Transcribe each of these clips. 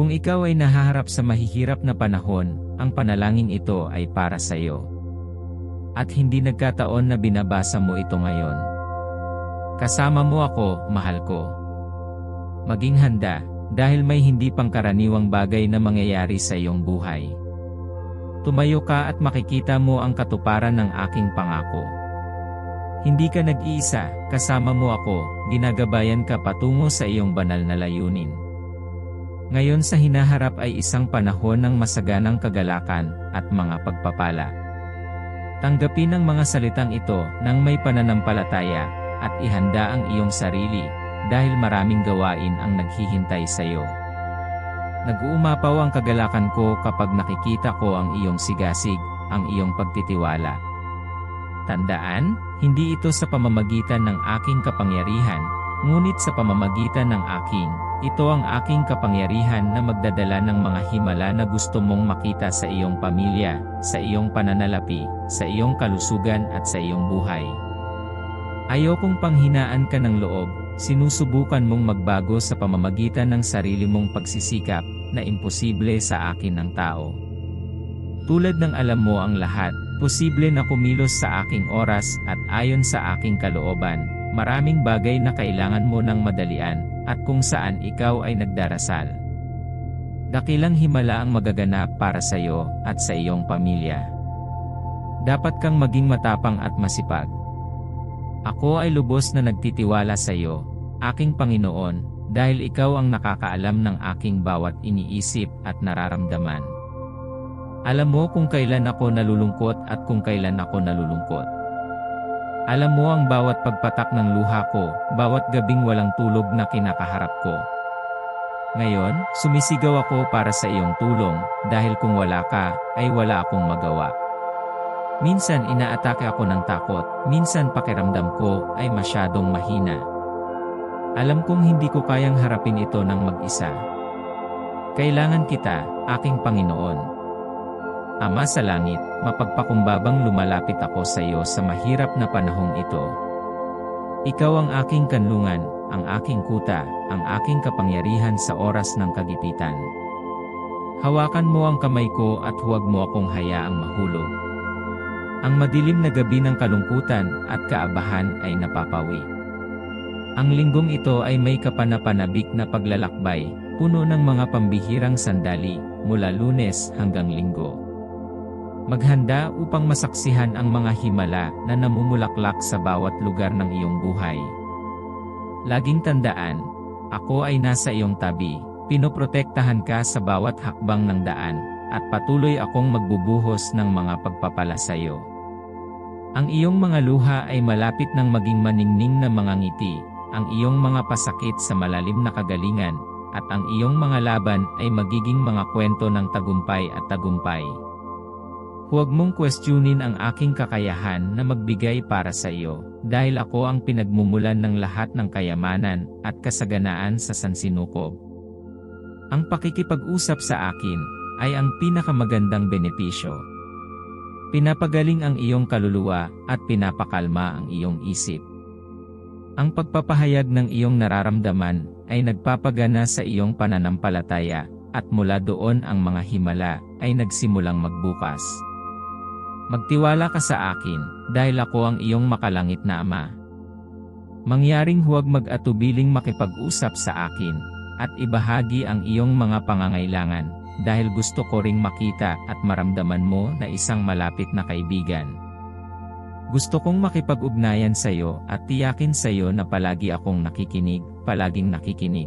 Kung ikaw ay nahaharap sa mahihirap na panahon, ang panalangin ito ay para sa iyo. At hindi nagkataon na binabasa mo ito ngayon. Kasama mo ako, mahal ko. Maging handa, dahil may hindi pangkaraniwang bagay na mangyayari sa iyong buhay. Tumayo ka at makikita mo ang katuparan ng aking pangako. Hindi ka nag-iisa, kasama mo ako, ginagabayan ka patungo sa iyong banal na layunin. Ngayon sa hinaharap ay isang panahon ng masaganang kagalakan at mga pagpapala. Tanggapin ang mga salitang ito nang may pananampalataya at ihanda ang iyong sarili dahil maraming gawain ang naghihintay sa iyo. Nag-uumapaw ang kagalakan ko kapag nakikita ko ang iyong sigasig, ang iyong pagtitiwala. Tandaan, hindi ito sa pamamagitan ng aking kapangyarihan, ngunit sa pamamagitan ng aking, ito ang aking kapangyarihan na magdadala ng mga himala na gusto mong makita sa iyong pamilya, sa iyong pananalapi, sa iyong kalusugan at sa iyong buhay. Ayokong panghinaan ka ng loob, sinusubukan mong magbago sa pamamagitan ng sarili mong pagsisikap na imposible sa akin ng tao. Tulad ng alam mo ang lahat, posible na kumilos sa aking oras at ayon sa aking kalooban, maraming bagay na kailangan mo ng madalian, at kung saan ikaw ay nagdarasal. Dakilang himala ang magaganap para sa iyo at sa iyong pamilya. Dapat kang maging matapang at masipag. Ako ay lubos na nagtitiwala sa iyo, aking Panginoon, dahil ikaw ang nakakaalam ng aking bawat iniisip at nararamdaman. Alam mo kung kailan ako nalulungkot at kung kailan ako nalulungkot. Alam mo ang bawat pagpatak ng luha ko, bawat gabing walang tulog na kinakaharap ko. Ngayon, sumisigaw ako para sa iyong tulong, dahil kung wala ka, ay wala akong magawa. Minsan inaatake ako ng takot, minsan pakiramdam ko ay masyadong mahina. Alam kong hindi ko kayang harapin ito ng mag-isa. Kailangan kita, aking Panginoon. Ama sa langit, mapagpakumbabang lumalapit ako sa iyo sa mahirap na panahong ito. Ikaw ang aking kanlungan, ang aking kuta, ang aking kapangyarihan sa oras ng kagipitan. Hawakan mo ang kamay ko at huwag mo akong hayaang mahulog. Ang madilim na gabi ng kalungkutan at kaabahan ay napapawi. Ang linggong ito ay may kapanapanabik na paglalakbay, puno ng mga pambihirang sandali, mula lunes hanggang linggo. Maghanda upang masaksihan ang mga himala na namumulaklak sa bawat lugar ng iyong buhay. Laging tandaan, ako ay nasa iyong tabi, pinoprotektahan ka sa bawat hakbang ng daan, at patuloy akong magbubuhos ng mga pagpapala sa iyo. Ang iyong mga luha ay malapit ng maging maningning na mga ngiti, ang iyong mga pasakit sa malalim na kagalingan, at ang iyong mga laban ay magiging mga kwento ng tagumpay at tagumpay. Huwag mong questionin ang aking kakayahan na magbigay para sa iyo, dahil ako ang pinagmumulan ng lahat ng kayamanan at kasaganaan sa sansinukob. Ang pakikipag-usap sa akin ay ang pinakamagandang benepisyo. Pinapagaling ang iyong kaluluwa at pinapakalma ang iyong isip. Ang pagpapahayag ng iyong nararamdaman ay nagpapagana sa iyong pananampalataya at mula doon ang mga himala ay nagsimulang magbukas. Magtiwala ka sa akin, dahil ako ang iyong makalangit na Ama. Mangyaring huwag mag-atubiling makipag-usap sa akin, at ibahagi ang iyong mga pangangailangan, dahil gusto ko ring makita at maramdaman mo na isang malapit na kaibigan. Gusto kong makipag-ugnayan sa iyo at tiyakin sa iyo na palagi akong nakikinig, palaging nakikinig.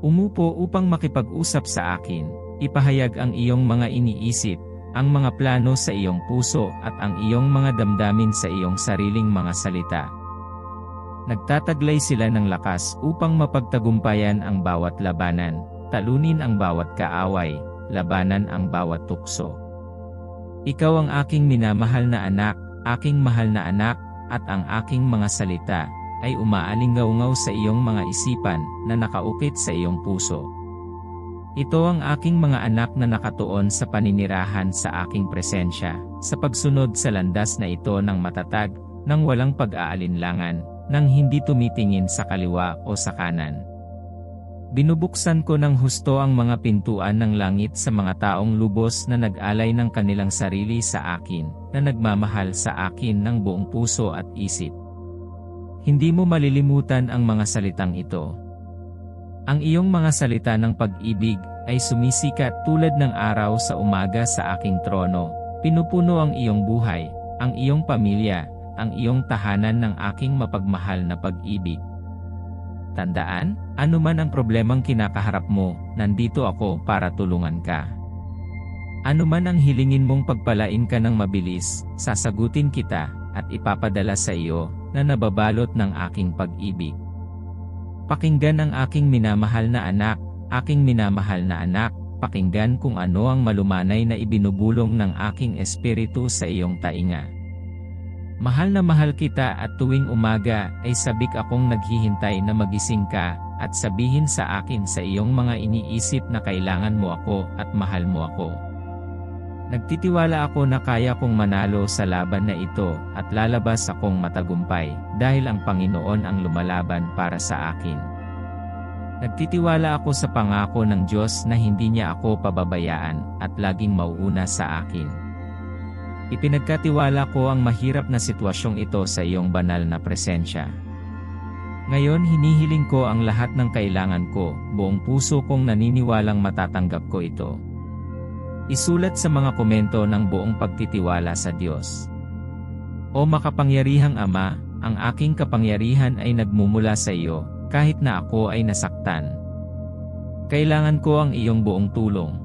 Umupo upang makipag-usap sa akin, ipahayag ang iyong mga iniisip, ang mga plano sa iyong puso at ang iyong mga damdamin sa iyong sariling mga salita. Nagtataglay sila ng lakas upang mapagtagumpayan ang bawat labanan, talunin ang bawat kaaway, labanan ang bawat tukso. Ikaw ang aking minamahal na anak, aking mahal na anak, at ang aking mga salita ay umaalingaw-ngaw sa iyong mga isipan na nakaukit sa iyong puso. Ito ang aking mga anak na nakatuon sa paninirahan sa aking presensya, sa pagsunod sa landas na ito ng matatag, nang walang pag-aalinlangan, nang hindi tumitingin sa kaliwa o sa kanan. Binubuksan ko ng husto ang mga pintuan ng langit sa mga taong lubos na nag-alay ng kanilang sarili sa akin, na nagmamahal sa akin ng buong puso at isip. Hindi mo malilimutan ang mga salitang ito. Ang iyong mga salita ng pag-ibig ay sumisikat tulad ng araw sa umaga sa aking trono, pinupuno ang iyong buhay, ang iyong pamilya, ang iyong tahanan ng aking mapagmahal na pag-ibig. Tandaan, anuman ang problemang kinakaharap mo, nandito ako para tulungan ka. Anuman ang hilingin mong pagpalain ka ng mabilis, sasagutin kita, at ipapadala sa iyo, na nababalot ng aking pag-ibig. Pakinggan ang aking minamahal na anak, aking minamahal na anak, pakinggan kung ano ang malumanay na ibinubulong ng aking espiritu sa iyong tainga. Mahal na mahal kita at tuwing umaga ay sabik akong naghihintay na magising ka at sabihin sa akin sa iyong mga iniisip na kailangan mo ako at mahal mo ako. Nagtitiwala ako na kaya kong manalo sa laban na ito at lalabas akong matagumpay dahil ang Panginoon ang lumalaban para sa akin. Nagtitiwala ako sa pangako ng Diyos na hindi niya ako pababayaan at laging mauuna sa akin. Ipinagkatiwala ko ang mahirap na sitwasyong ito sa iyong banal na presensya. Ngayon hinihiling ko ang lahat ng kailangan ko, buong puso kong naniniwalang matatanggap ko ito. Isulat sa mga komento ng buong pagtitiwala sa Diyos. O makapangyarihang Ama, ang aking kapangyarihan ay nagmumula sa iyo, kahit na ako ay nasaktan. Kailangan ko ang iyong buong tulong.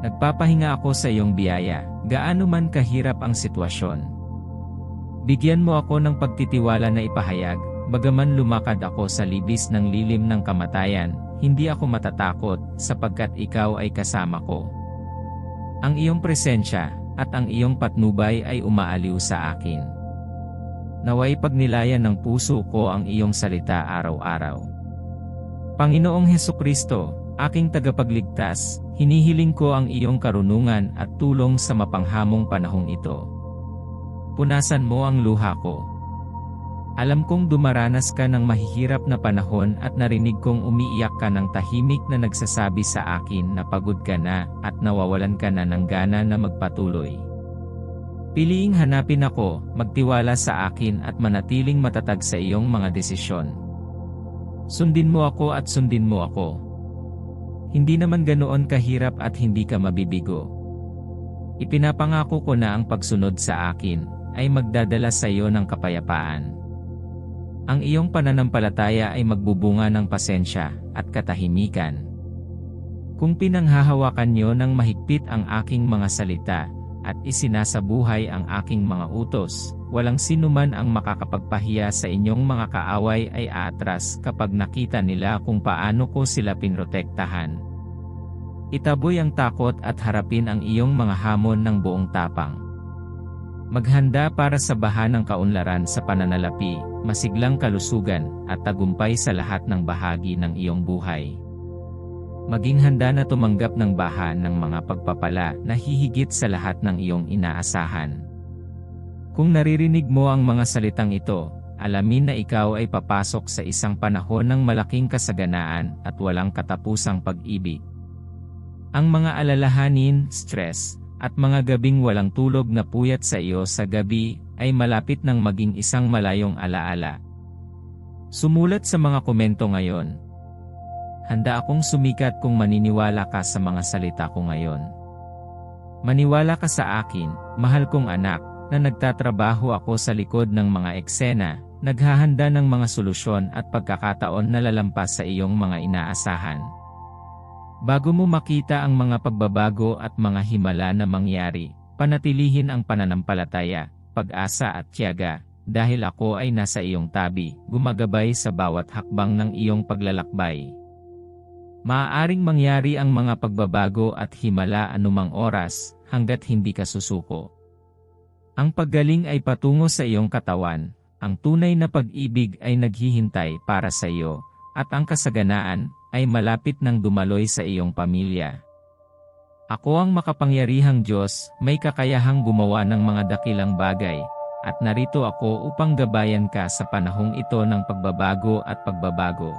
Nagpapahinga ako sa iyong biyaya, gaano man kahirap ang sitwasyon. Bigyan mo ako ng pagtitiwala na ipahayag, bagaman lumakad ako sa libis ng lilim ng kamatayan, hindi ako matatakot sapagkat ikaw ay kasama ko. Ang iyong presensya at ang iyong patnubay ay umaaliw sa akin. Naway pagnilayan ng puso ko ang iyong salita araw-araw. Panginoong Heso Kristo, Aking tagapagligtas, hinihiling ko ang iyong karunungan at tulong sa mapanghamong panahong ito. Punasan mo ang luha ko. Alam kong dumaranas ka ng mahihirap na panahon at narinig kong umiiyak ka ng tahimik na nagsasabi sa akin na pagod ka na at nawawalan ka na ng gana na magpatuloy. Piliing hanapin ako, magtiwala sa akin at manatiling matatag sa iyong mga desisyon. Sundin mo ako at sundin mo ako. Hindi naman ganoon kahirap at hindi ka mabibigo. Ipinapangako ko na ang pagsunod sa akin ay magdadala sa iyo ng kapayapaan. Ang iyong pananampalataya ay magbubunga ng pasensya at katahimikan. Kung pinanghahawakan niyo ng mahigpit ang aking mga salita at isinasabuhay ang aking mga utos, walang sinuman ang makakapagpahiya sa inyong mga kaaway ay aatras kapag nakita nila kung paano ko sila pinrotektahan. Itaboy ang takot at harapin ang iyong mga hamon ng buong tapang. Maghanda para sa baha ng kaunlaran sa pananalapi, masiglang kalusugan, at tagumpay sa lahat ng bahagi ng iyong buhay. Maging handa na tumanggap ng baha ng mga pagpapala na hihigit sa lahat ng iyong inaasahan. Kung naririnig mo ang mga salitang ito, alamin na ikaw ay papasok sa isang panahon ng malaking kasaganaan at walang katapusang pag-ibig. Ang mga alalahanin, stress, at mga gabing walang tulog na puyat sa iyo sa gabi ay malapit ng maging isang malayong alaala. Sumulat sa mga komento ngayon, Handa akong sumikat kung maniniwala ka sa mga salita ko ngayon. Maniwala ka sa akin, mahal kong anak, na nagtatrabaho ako sa likod ng mga eksena, naghahanda ng mga solusyon at pagkakataon na lalampas sa iyong mga inaasahan. Bago mo makita ang mga pagbabago at mga himala na mangyari, panatilihin ang pananampalataya, pag-asa at tiyaga, dahil ako ay nasa iyong tabi, gumagabay sa bawat hakbang ng iyong paglalakbay. Maaaring mangyari ang mga pagbabago at himala anumang oras, hanggat hindi ka susuko. Ang paggaling ay patungo sa iyong katawan, ang tunay na pag-ibig ay naghihintay para sa iyo, at ang kasaganaan ay malapit ng dumaloy sa iyong pamilya. Ako ang makapangyarihang Diyos, may kakayahang gumawa ng mga dakilang bagay, at narito ako upang gabayan ka sa panahong ito ng pagbabago at pagbabago.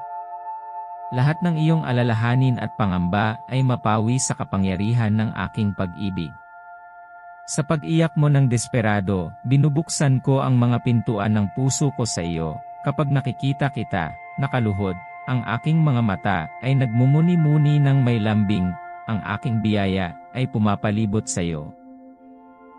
Lahat ng iyong alalahanin at pangamba ay mapawi sa kapangyarihan ng aking pag-ibig. Sa pag-iyak mo ng desperado, binubuksan ko ang mga pintuan ng puso ko sa iyo. Kapag nakikita kita, nakaluhod, ang aking mga mata ay nagmumuni-muni ng may lambing, ang aking biyaya ay pumapalibot sa iyo.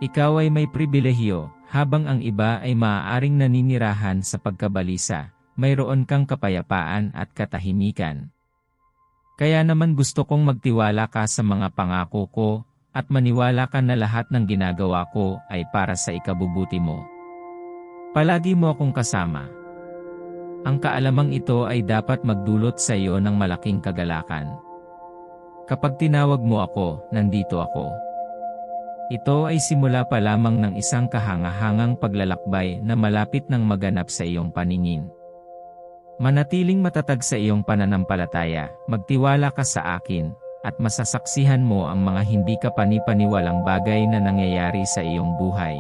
Ikaw ay may pribilehiyo, habang ang iba ay maaaring naninirahan sa pagkabalisa, mayroon kang kapayapaan at katahimikan. Kaya naman gusto kong magtiwala ka sa mga pangako ko, at maniwala ka na lahat ng ginagawa ko ay para sa ikabubuti mo. Palagi mo akong kasama. Ang kaalamang ito ay dapat magdulot sa iyo ng malaking kagalakan. Kapag tinawag mo ako, nandito ako. Ito ay simula pa lamang ng isang kahangahangang paglalakbay na malapit ng maganap sa iyong paningin. Manatiling matatag sa iyong pananampalataya, magtiwala ka sa akin, at masasaksihan mo ang mga hindi ka panipaniwalang bagay na nangyayari sa iyong buhay.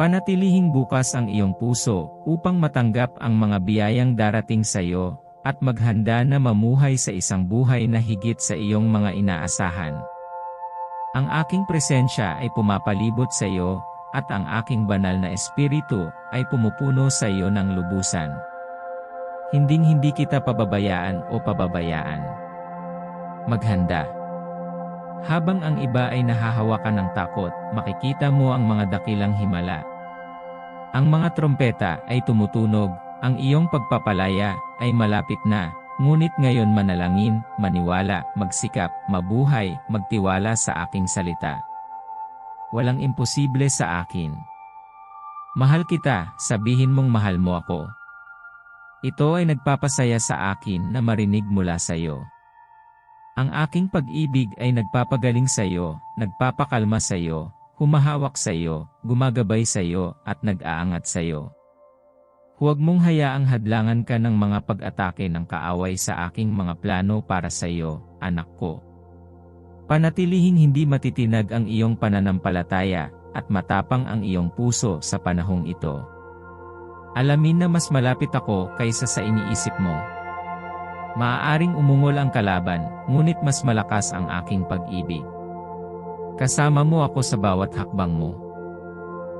Panatilihing bukas ang iyong puso upang matanggap ang mga biyayang darating sa iyo at maghanda na mamuhay sa isang buhay na higit sa iyong mga inaasahan. Ang aking presensya ay pumapalibot sa iyo at ang aking banal na espiritu ay pumupuno sa iyo ng lubusan. Hinding-hindi kita pababayaan o pababayaan maghanda. Habang ang iba ay nahahawakan ng takot, makikita mo ang mga dakilang himala. Ang mga trompeta ay tumutunog, ang iyong pagpapalaya ay malapit na, ngunit ngayon manalangin, maniwala, magsikap, mabuhay, magtiwala sa aking salita. Walang imposible sa akin. Mahal kita, sabihin mong mahal mo ako. Ito ay nagpapasaya sa akin na marinig mula sa iyo. Ang aking pag-ibig ay nagpapagaling sa iyo, nagpapakalma sa iyo, humahawak sa iyo, gumagabay sa iyo, at nag-aangat sa iyo. Huwag mong hayaang hadlangan ka ng mga pag-atake ng kaaway sa aking mga plano para sa iyo, anak ko. Panatilihing hindi matitinag ang iyong pananampalataya, at matapang ang iyong puso sa panahong ito. Alamin na mas malapit ako kaysa sa iniisip mo. Maaaring umungol ang kalaban, ngunit mas malakas ang aking pag-ibig. Kasama mo ako sa bawat hakbang mo.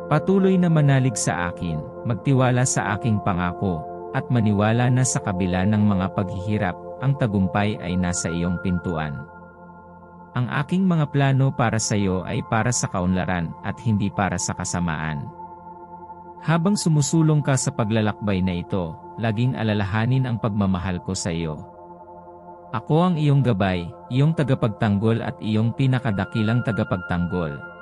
Patuloy na manalig sa akin, magtiwala sa aking pangako, at maniwala na sa kabila ng mga paghihirap, ang tagumpay ay nasa iyong pintuan. Ang aking mga plano para sa iyo ay para sa kaunlaran at hindi para sa kasamaan. Habang sumusulong ka sa paglalakbay na ito, laging alalahanin ang pagmamahal ko sa iyo. Ako ang iyong gabay, iyong tagapagtanggol at iyong pinakadakilang tagapagtanggol.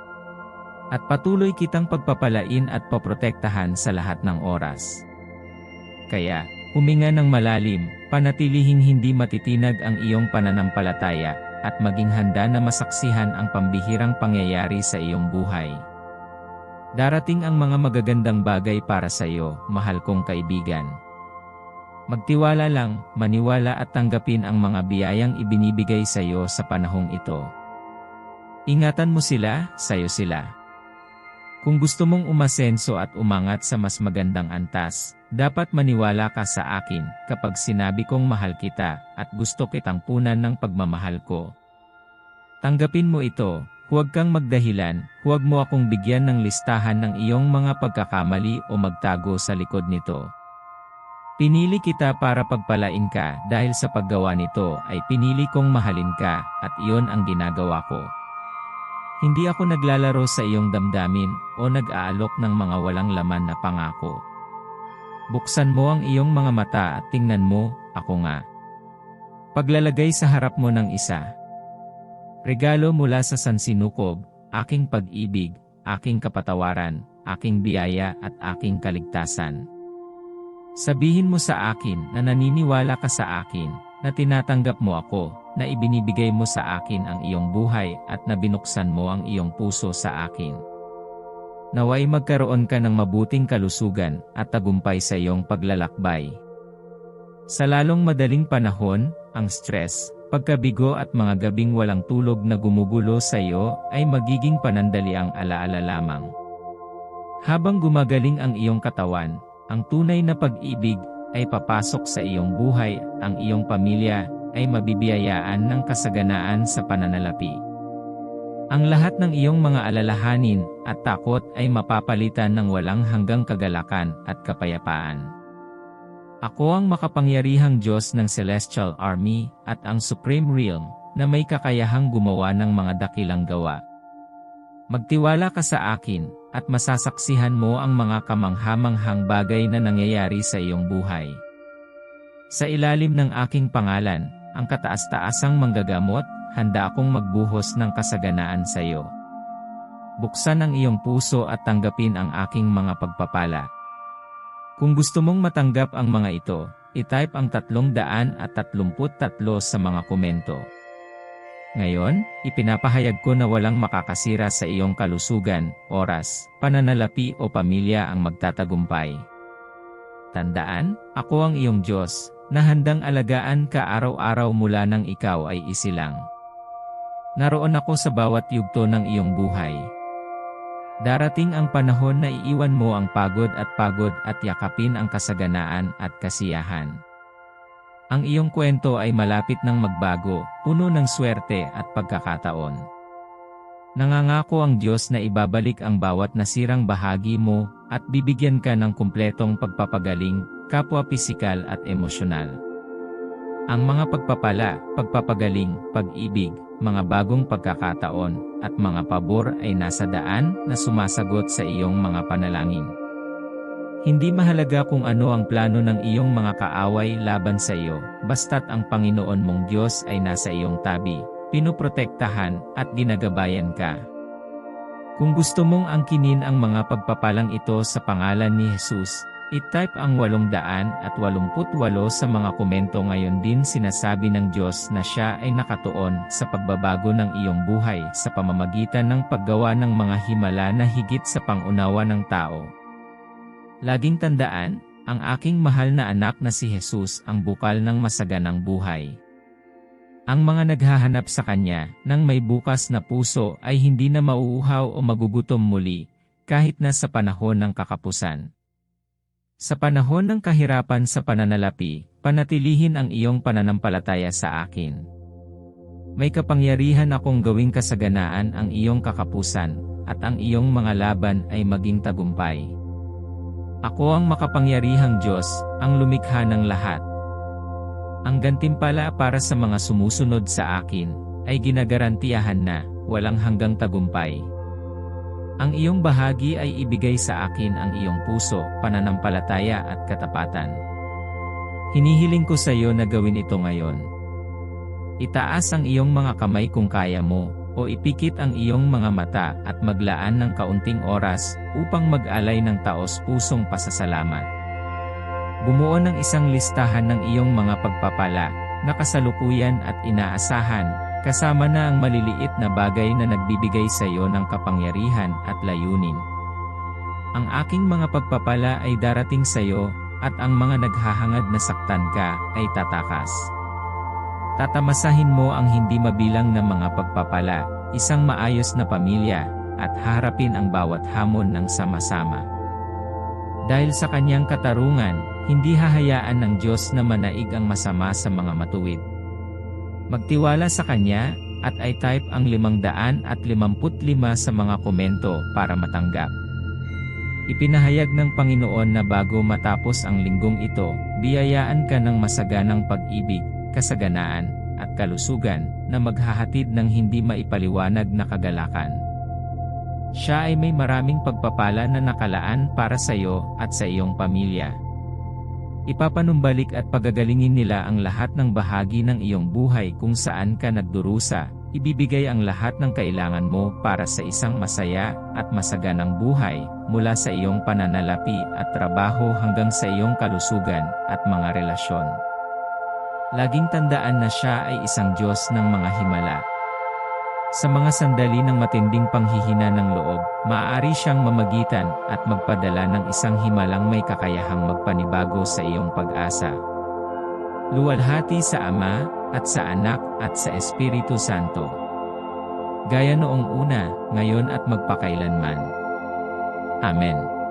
At patuloy kitang pagpapalain at poprotektahan sa lahat ng oras. Kaya, huminga ng malalim, panatilihing hindi matitinag ang iyong pananampalataya, at maging handa na masaksihan ang pambihirang pangyayari sa iyong buhay. Darating ang mga magagandang bagay para sa iyo, mahal kong kaibigan. Magtiwala lang, maniwala at tanggapin ang mga biyayang ibinibigay sa iyo sa panahong ito. Ingatan mo sila, sayo sila. Kung gusto mong umasenso at umangat sa mas magandang antas, dapat maniwala ka sa akin kapag sinabi kong mahal kita at gusto kitang punan ng pagmamahal ko. Tanggapin mo ito, huwag kang magdahilan, huwag mo akong bigyan ng listahan ng iyong mga pagkakamali o magtago sa likod nito. Pinili kita para pagpalain ka dahil sa paggawa nito ay pinili kong mahalin ka at iyon ang ginagawa ko. Hindi ako naglalaro sa iyong damdamin o nag-aalok ng mga walang laman na pangako. Buksan mo ang iyong mga mata at tingnan mo, ako nga. Paglalagay sa harap mo ng isa. Regalo mula sa sansinukob, aking pag-ibig, aking kapatawaran, aking biyaya at aking kaligtasan. Sabihin mo sa akin na naniniwala ka sa akin, na tinatanggap mo ako, na ibinibigay mo sa akin ang iyong buhay at na binuksan mo ang iyong puso sa akin. Naway magkaroon ka ng mabuting kalusugan at tagumpay sa iyong paglalakbay. Sa lalong madaling panahon, ang stress, pagkabigo at mga gabing walang tulog na gumugulo sa iyo ay magiging panandaliang alaala lamang. Habang gumagaling ang iyong katawan, ang tunay na pag-ibig, ay papasok sa iyong buhay, ang iyong pamilya ay mabibiyayaan ng kasaganaan sa pananalapi. Ang lahat ng iyong mga alalahanin at takot ay mapapalitan ng walang hanggang kagalakan at kapayapaan. Ako ang makapangyarihang Diyos ng Celestial Army at ang Supreme Realm na may kakayahang gumawa ng mga dakilang gawa. Magtiwala ka sa akin at masasaksihan mo ang mga kamanghamanghang bagay na nangyayari sa iyong buhay. Sa ilalim ng aking pangalan, ang kataas-taasang manggagamot, handa akong magbuhos ng kasaganaan sa iyo. Buksan ang iyong puso at tanggapin ang aking mga pagpapala. Kung gusto mong matanggap ang mga ito, itype ang 333 sa mga komento. Ngayon, ipinapahayag ko na walang makakasira sa iyong kalusugan, oras, pananalapi o pamilya ang magtatagumpay. Tandaan, ako ang iyong Diyos, na handang alagaan ka araw-araw mula nang ikaw ay isilang. Naroon ako sa bawat yugto ng iyong buhay. Darating ang panahon na iiwan mo ang pagod at pagod at yakapin ang kasaganaan at kasiyahan. Ang iyong kwento ay malapit ng magbago, puno ng swerte at pagkakataon. Nangangako ang Diyos na ibabalik ang bawat nasirang bahagi mo at bibigyan ka ng kumpletong pagpapagaling, kapwa pisikal at emosyonal. Ang mga pagpapala, pagpapagaling, pag-ibig, mga bagong pagkakataon, at mga pabor ay nasa daan na sumasagot sa iyong mga panalangin. Hindi mahalaga kung ano ang plano ng iyong mga kaaway laban sa iyo, basta't ang Panginoon mong Diyos ay nasa iyong tabi, pinuprotektahan, at ginagabayan ka. Kung gusto mong angkinin ang mga pagpapalang ito sa pangalan ni Jesus, I-type ang 888 sa mga komento ngayon din sinasabi ng Diyos na siya ay nakatuon sa pagbabago ng iyong buhay sa pamamagitan ng paggawa ng mga himala na higit sa pangunawa ng tao. Laging tandaan, ang aking mahal na anak na si Jesus ang bukal ng masaganang buhay. Ang mga naghahanap sa Kanya ng may bukas na puso ay hindi na mauuhaw o magugutom muli, kahit na sa panahon ng kakapusan. Sa panahon ng kahirapan sa pananalapi, panatilihin ang iyong pananampalataya sa akin. May kapangyarihan akong gawing kasaganaan ang iyong kakapusan, at ang iyong mga laban ay maging tagumpay. Ako ang makapangyarihang Diyos, ang lumikha ng lahat. Ang gantimpala para sa mga sumusunod sa akin, ay ginagarantiyahan na, walang hanggang tagumpay. Ang iyong bahagi ay ibigay sa akin ang iyong puso, pananampalataya at katapatan. Hinihiling ko sa iyo na gawin ito ngayon. Itaas ang iyong mga kamay kung kaya mo, o ipikit ang iyong mga mata at maglaan ng kaunting oras upang mag-alay ng taos-pusong pasasalamat. Bumuo ng isang listahan ng iyong mga pagpapala, na kasalukuyan at inaasahan, Kasama na ang maliliit na bagay na nagbibigay sa iyo ng kapangyarihan at layunin. Ang aking mga pagpapala ay darating sa iyo, at ang mga naghahangad na saktan ka ay tatakas. Tatamasahin mo ang hindi mabilang na mga pagpapala, isang maayos na pamilya, at harapin ang bawat hamon ng sama-sama. Dahil sa kanyang katarungan, hindi hahayaan ng Diyos na manaig ang masama sa mga matuwid. Magtiwala sa kanya, at ay type ang 555 sa mga komento para matanggap. Ipinahayag ng Panginoon na bago matapos ang linggong ito, biyayaan ka ng masaganang pag-ibig, kasaganaan, at kalusugan, na maghahatid ng hindi maipaliwanag na kagalakan. Siya ay may maraming pagpapala na nakalaan para sa iyo at sa iyong pamilya. Ipapanumbalik at pagagalingin nila ang lahat ng bahagi ng iyong buhay kung saan ka nagdurusa, ibibigay ang lahat ng kailangan mo para sa isang masaya at masaganang buhay, mula sa iyong pananalapi at trabaho hanggang sa iyong kalusugan at mga relasyon. Laging tandaan na siya ay isang Diyos ng mga himala. Sa mga sandali ng matinding panghihina ng loob, maaari siyang mamagitan at magpadala ng isang himalang may kakayahang magpanibago sa iyong pag-asa. Luwalhati sa Ama, at sa Anak, at sa Espiritu Santo. Gaya noong una, ngayon at magpakailanman. Amen.